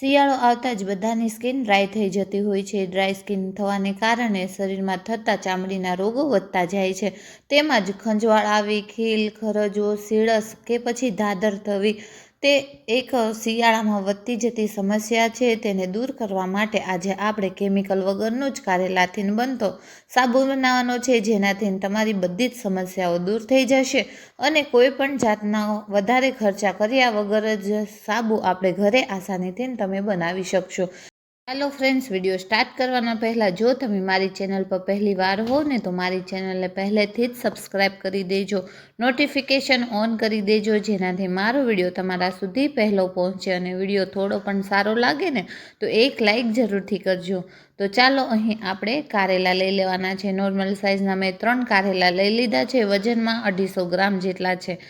શિયાળો આવતા જ બધાની સ્કિન ડ્રાય થઈ જતી હોય છે. ડ્રાય સ્કિન થવાને કારણે શરીરમાં થતા ચામડીના રોગો વધતા જાય છે. તેમજ ખંજવાળ આવી, ખીલ ખરજવો સીળસ કે પછી ધાદર થવી તે એક શિયાળામાં વધતી જતી સમસ્યા છે, તેને દૂર કરવા માટે આજે આપણે કેમિકલ વગરનો જ કારેલાથી બનતો સાબુ બનાવવાનો છે, જેનાથી તમારી બધી જ સમસ્યાઓ દૂર થઈ જશે અને કોઈ પણ જાતના વધારે ખર્ચા કર્યા વગર જ સાબુ આપણે ઘરે આસાનીથી તમે બનાવી શકશો. હેલો ફ્રેન્ડ્સ વીડિયો સ્ટાર્ટ કરવાના પહેલાં જો તમે મારી ચેનલ પર પહેલી વાર હો ને તો મારી ચેનલને પહેલેથી જ સબસ્ક્રાઈબ કરી દેજો. નોટિફિકેશન ઓન કરી દેજો જેનાથી મારો વીડિયો તમારા સુધી પહેલો પહોંચે અને વીડિયો થોડો પણ સારો લાગે ને તો એક લાઈક જરૂરથી કરજો. તો ચાલો અહીં આપણે કારેલા લઈ લેવાના છે. નોર્મલ સાઇઝના મેં ત્રણ કારેલા લઈ લીધા છે. વજનમાં અઢીસો ગ્રામ જેટલા છે.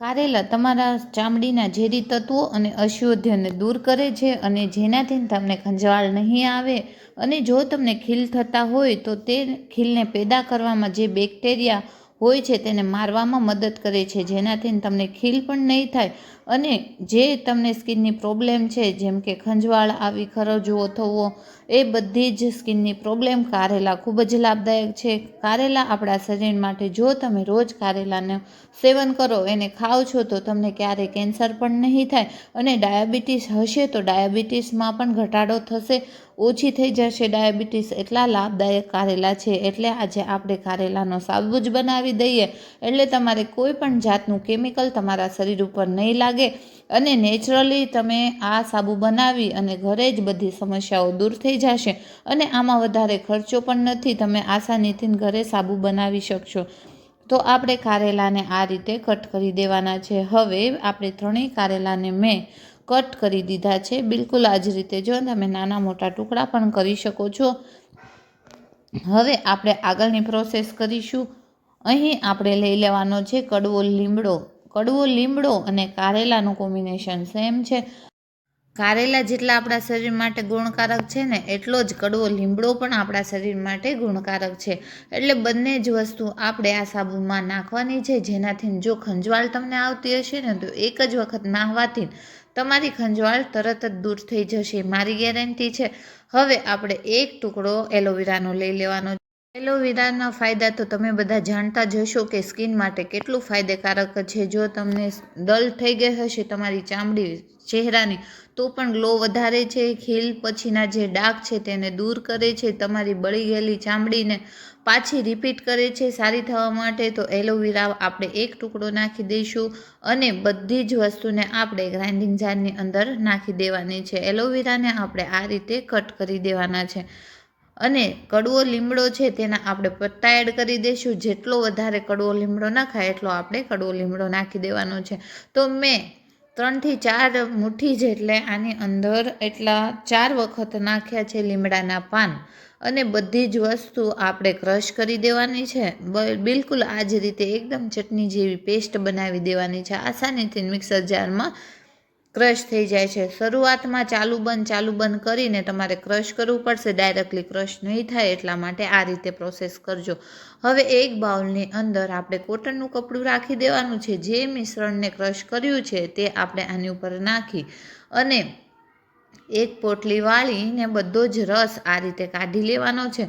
કારેલા તમારા ચામડીના ઝેરી તત્વો અને અશુદ્ધને દૂર કરે છે અને જેનાથી તમને ખંજવાળ નહીં આવે અને જો તમને ખીલ થતા હોય તો તે ખીલને પેદા કરવામાં જે બેક્ટેરિયા હોય છે તેને મારવામાં મદદ કરે છે. જેનાથી તમને ખીલ પણ નહીં થાય અને જે તમને સ્કિનની પ્રોબ્લેમ છે, જેમ કે ખંજવાળ, આવી ખરજવો થવો એ બધી જ સ્કિનની પ્રોબ્લેમ કારેલા ખૂબ જ લાભદાયક છે. કારેલા આપણા શરીર માટે જો તમે રોજ કારેલાનું સેવન કરો, એને ખાઓ છો, તો તમને ક્યારેય કેન્સર પણ નહીં થાય અને ડાયાબિટીસ હશે તો ડાયાબિટીસમાં પણ ઘટાડો થશે ઓછી થઈ જશે, ડાયાબિટીસ એટલા લાભદાયક કારેલા છે. એટલે આજે આપણે કારેલાનો સાબુ જ બનાવી દઈએ. એટલે તમારે કોઈ પણ જાતનું કેમિકલ તમારા શરીર ઉપર નહીં લાગે અને નેચરલી તમે આ સાબુ બનાવી અને ઘરે જ બધી સમસ્યાઓ દૂર થઈ જશે અને આમાં વધારે ખર્ચો પણ નથી. તમે આસાનીથી ઘરે સાબુ બનાવી શકશો. તો આપણે કારેલાને આ રીતે કટ કરી દેવાના છે. હવે આપણે ત્રણેય કારેલાને મેં કટ કરી દીધા છે. બિલકુલ આ જ રીતે જો તમે નાના મોટા ટુકડા પણ કરી શકો છો. હવે આપણે આગળની પ્રોસેસ કરીશું. અહીં આપણે લઈ લેવાનો છે કડવો લીમડો. કડવો લીમડો અને કારેલાનું કોમ્બિનેશન સેમ છે. કારેલા જેટલા આપણા શરીર માટે ગુણકારક છે ને, એટલો જ કડવો લીમડો પણ આપણા શરીર માટે ગુણકારક છે. એટલે બંને જ વસ્તુ આપણે આ સાબુમાં નાખવાની છે. જેનાથી જો ખંજવાળ તમને આવતી હશે ને, તો એક જ વખત નાહવાથી તમારી ખંજવાળ તરત જ દૂર થઈ જશે. મારી ગેરંટી છે. હવે આપણે એક ટુકડો એલોવેરાનો લઈ લેવાનો એલોવેરાના ફાયદા તો તમે બધા જાણતા જ હશો કે સ્કિન માટે કેટલું ફાયદાકારક છે. જો તમને ડલ થઈ ગઈ હશે તમારી ચામડી ચહેરાની, તો પણ ગ્લો વધારે છે. ખીલ પછીના જે ડાઘ છે તેને દૂર કરે છે. તમારી બળી ગયેલી ચામડીને પાછી રિપીટ કરે છે સારી થવા માટે. તો એલોવેરા આપણે એક ટુકડો નાખી દઈશું અને બધી જ વસ્તુને આપણે ગ્રાઇન્ડિંગ જારની અંદર નાખી દેવાની છે. એલોવેરાને આપણે આ રીતે કટ કરી દેવાના છે. અને કડવો લીમડો છે તેના આપણે પત્તા એડ કરી દઈશું. જેટલો વધારે કડવો લીમડો નાખાય એટલો આપણે કડવો લીમડો નાખી દેવાનો છે. તો મેં ત્રણથી ચાર મુઠ્ઠી જેટલે આની અંદર એટલા ચાર વખત નાખ્યા છે લીમડાના પાન. અને બધી જ વસ્તુ આપણે ક્રશ કરી દેવાની છે. બિલકુલ આ જ રીતે એકદમ ચટણી જેવી પેસ્ટ બનાવી દેવાની છે. આસાનીથી મિક્સર જારમાં ક્રશ થઈ જાય છે. શરૂઆતમાં ચાલુ બંધ ચાલુ બંધ કરીને તમારે ક્રશ કરવું પડશે. ડાયરેક્ટલી ક્રશ નહીં થાય એટલા માટે આ રીતે પ્રોસેસ કરજો. હવે એક બાઉલની અંદર આપણે કોટનનું કપડું રાખી દેવાનું છે. જે મિશ્રણને ક્રશ કર્યું છે તે આપણે આની ઉપર નાખી અને એક પોટલી વાળીને બધો જ રસ આ રીતે કાઢી લેવાનો છે.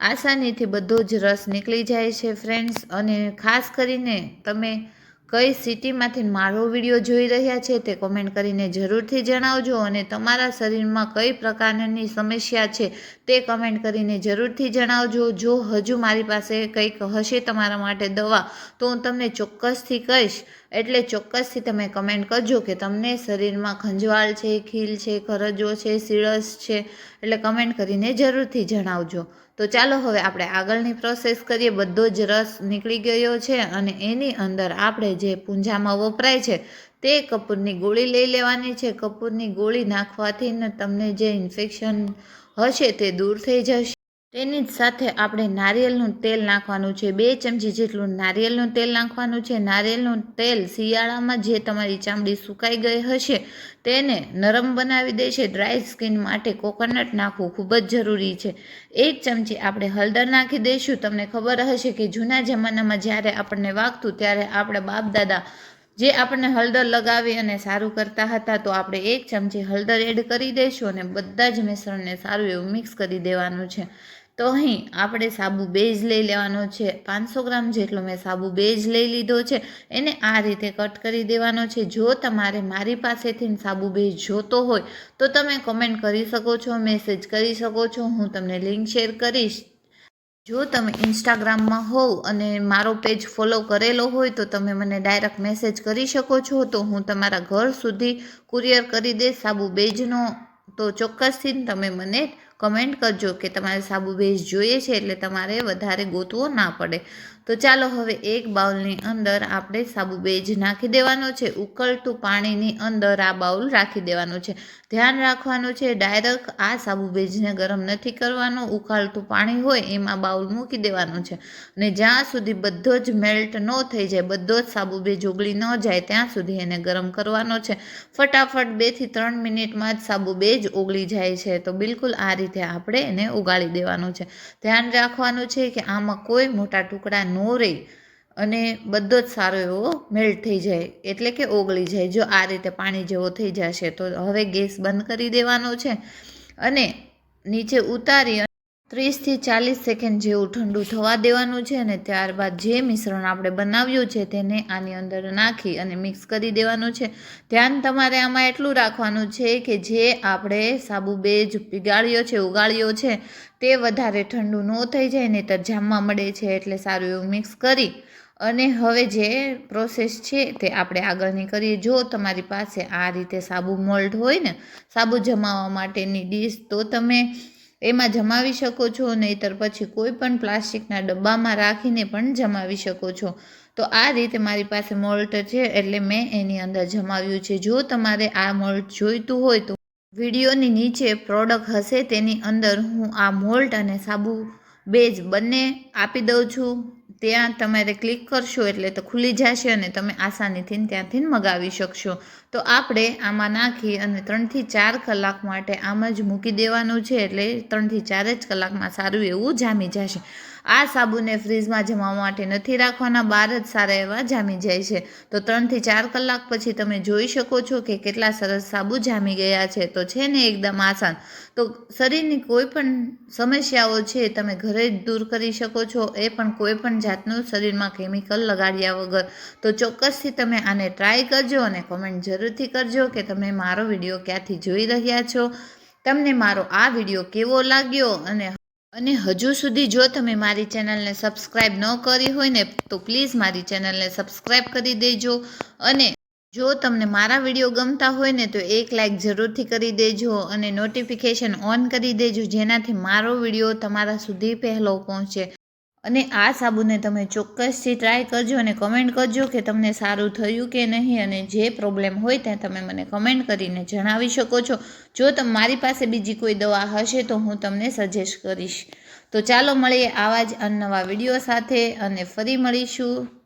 આસાનીથી બધો જ રસ નીકળી જાય છે ફ્રેન્ડ્સ અને ખાસ કરીને તમે કઈ સિટીમાંથી મારો વીડિયો જોઈ રહ્યા છે તે કોમેન્ટ કરીને જરૂરથી જણાવજો અને તમારા શરીરમાં કઈ પ્રકારની સમસ્યા છે તે કમેન્ટ કરીને જરૂરથી જણાવજો. જો હજુ મારી પાસે કંઈક હશે તમારા માટે દવા, તો હું તમને ચોક્કસથી કહીશ. એટલે ચોક્કસથી તમે કમેન્ટ કરજો કે તમને શરીરમાં ખંજવાળ છે, ખીલ છે, ખરજો છે સીળસ છે, એટલે કમેન્ટ કરીને જરૂરથી જણાવજો. તો ચાલો હવે આપણે આગળની પ્રોસેસ કરીએ. બધો જ રસ નીકળી ગયો છે અને એની અંદર આપણે જે પૂંજામાં વપરાય છે તે કપૂરની ગોળી લઈ લેવાની છે. કપૂરની ગોળી નાખવાથી તમને જે ઇન્ફેક્શન હશે તે દૂર થઈ જશે. તેની જ સાથે આપણે નારિયેળનું તેલ નાખવાનું છે. બે ચમચી જેટલું નારિયેળનું તેલ નાખવાનું છે. નારિયેળનું તેલ શિયાળામાં જે તમારી ચામડી સુકાઈ ગઈ હશે તેને નરમ બનાવી દેશે ડ્રાય સ્કિન માટે કોકોનટ નાખવું ખૂબ જ જરૂરી છે. એક ચમચી આપણે હળદર નાખી દઈશું. તમને ખબર હશે કે જૂના જમાનામાં જ્યારે આપણને વાગતું, ત્યારે આપણે બાપ દાદા જે આપણને હળદર લગાવી અને સારું કરતા હતા, તો આપણે એક ચમચી હળદર એડ કરી દઈશું અને બધા જ મિશ્રણને સારું એવું મિક્સ કરી દેવાનું છે. તો અહીં આપણે સાબુ બેઝ લઈ લેવાનો છે. પાંચસો ગ્રામ જેટલો મેં સાબુ બેઝ લઈ લીધો છે. એને આ રીતે કટ કરી દેવાનો છે. જો તમારે મારી પાસેથી સાબુ બેઝ જોતો હોય, તો તમે કમેન્ટ કરી શકો છો મેસેજ કરી શકો છો. હું તમને લિંક શેર કરીશ. જો તમે ઇન્સ્ટાગ્રામમાં હોવ અને મારો પેજ ફોલો કરેલો હોય તો તમે મને ડાયરેક્ટ મેસેજ કરી શકો છો. તો હું તમારા ઘર સુધી કુરિયર કરી દઈશ સાબુ બેજનો. તો ચોક્કસથી તમે મને કમેન્ટ કરજો કે તમારે સાબુ બેઝ જોઈએ છે એટલે તમારે વધારે ગોતવો ના પડે. તો ચાલો હવે એક બાઉલની અંદર આપણે સાબુ બેજ નાખી દેવાનો છે. ઉકળતું પાણીની અંદર આ બાઉલ રાખી દેવાનું છે. ધ્યાન રાખવાનું છે, ડાયરેક્ટ આ સાબુ બેજને ગરમ નથી કરવાનું. ઉકાળતું પાણી હોય એમાં બાઉલ મૂકી દેવાનું છે. અને જ્યાં સુધી બધો જ મેલ્ટ ન થઈ જાય, બધો જ સાબુ બેજ ઓગળી ન જાય, ત્યાં સુધી એને ગરમ કરવાનો છે. ફટાફટ બેથી ત્રણ મિનિટમાં જ સાબુ બેજ ઓગળી જાય છે. તો બિલકુલ આ રીતે આપણે એને ઉગાડી દેવાનું છે. ધ્યાન રાખવાનું છે કે આમાં કોઈ મોટા ટુકડા ન રહે અને બધો જ સારો એવો મેલ્ટ થઈ જાય, એટલે કે ઓગળી જાય. જો આ રીતે પાણી જેવો થઈ જશે તો હવે ગેસ બંધ કરી દેવાનો છે અને નીચે ઉતારી ત્રીસથી ચાલીસ સેકન્ડ જેવું ઠંડુ થવા દેવાનું છે અને ત્યારબાદ જે મિશ્રણ આપણે બનાવ્યું છે તેને આની અંદર નાખી અને મિક્સ કરી દેવાનું છે. ધ્યાન તમારે આમાં એટલું રાખવાનું છે કે જે આપણે સાબુ બેજ પીગાળ્યો છે, ઉગાળ્યો છે, તે વધારે ઠંડુ ન થઈ જાય, નહીંતર જામવા મળે છે એટલે સારું એવું મિક્સ કરી અને હવે જે પ્રોસેસ છે તે આપણે આગળની કરીએ. જો તમારી પાસે આ રીતે સાબુ મોલ્ડ હોય ને, સાબુ જમાવવા માટેની ડીશ, તો તમે એમાં જમાવી શકો છો, નહીંતર પછી કોઈ પણ પ્લાસ્ટિકના ડબ્બામાં રાખીને પણ જમાવી શકો છો. તો આ રીતે મારી પાસે મોલ્ટ છે, એટલે મેં એની અંદર જમાવ્યું છે. જો તમારે આ મોલ્ટ જોઈતું હોય તો વિડીયોની નીચે પ્રોડક્ટ હશે, તેની અંદર હું આ મોલ્ટ અને સાબુ બેઝ બંને આપી દઉં છું. ત્યાં તમારે ક્લિક કરશો એટલે તો ખુલી જશે અને તમે આસાનીથી ત્યાંથી મગાવી શકશો. તો આપણે આમાં નાખી અને ત્રણથી ચાર કલાક માટે આમ જ મૂકી દેવાનું છે એટલે ત્રણથી ચાર જ કલાકમાં સારું એવું જામી જશે. આ સાબુને ફ્રીજમાં જમવા માટે નથી રાખવાના, બહાર જ સારા એવા જામી જાય છે. તો ત્રણથી ચાર કલાક પછી તમે જોઈ શકો છો કે કેટલા સરસ સાબુ જામી ગયા છે. તો છે ને એકદમ આસાન. તો શરીરની કોઈ પણ સમસ્યાઓ છે, તમે ઘરે જ દૂર કરી શકો છો. એ પણ કોઈ પણ જાતનું શરીરમાં કેમિકલ લગાડ્યા વગર. તો ચોક્કસથી તમે આને ટ્રાય કરજો અને કોમેન્ટ જરૂરથી કરજો કે તમે મારો વીડિયો ક્યાંથી જોઈ રહ્યા છો. તમને મારો આ વીડિયો કેવો લાગ્યો અને અને હજુ સુધી જો તમે મારી ચેનલને સબસ્ક્રાઈબ ન કરી હોય ને, તો પ્લીઝ મારી ચેનલને સબસ્ક્રાઈબ કરી દેજો. અને જો તમને મારા વીડિયો ગમતા હોય ને, તો એક લાઇક જરૂરથી કરી દેજો અને નોટિફિકેશન ઓન કરી દેજો, જેનાથી મારો વીડિયો તમારા સુધી પહેલો પહોંચે. અને આ સાબુને તમે ચોક્કસથી ટ્રાય કરજો અને કમેન્ટ કરજો કે તમને સારું થયું કે નહીં અને જે પ્રોબ્લેમ હોય ત્યાં તમે મને કમેન્ટ કરીને જણાવી શકો છો. જો તમે, મારી પાસે બીજી કોઈ દવા હશે તો હું તમને સજેસ્ટ કરીશ. તો ચાલો મળીએ આવા જ નવા વીડિયો સાથે અને ફરી મળીશું.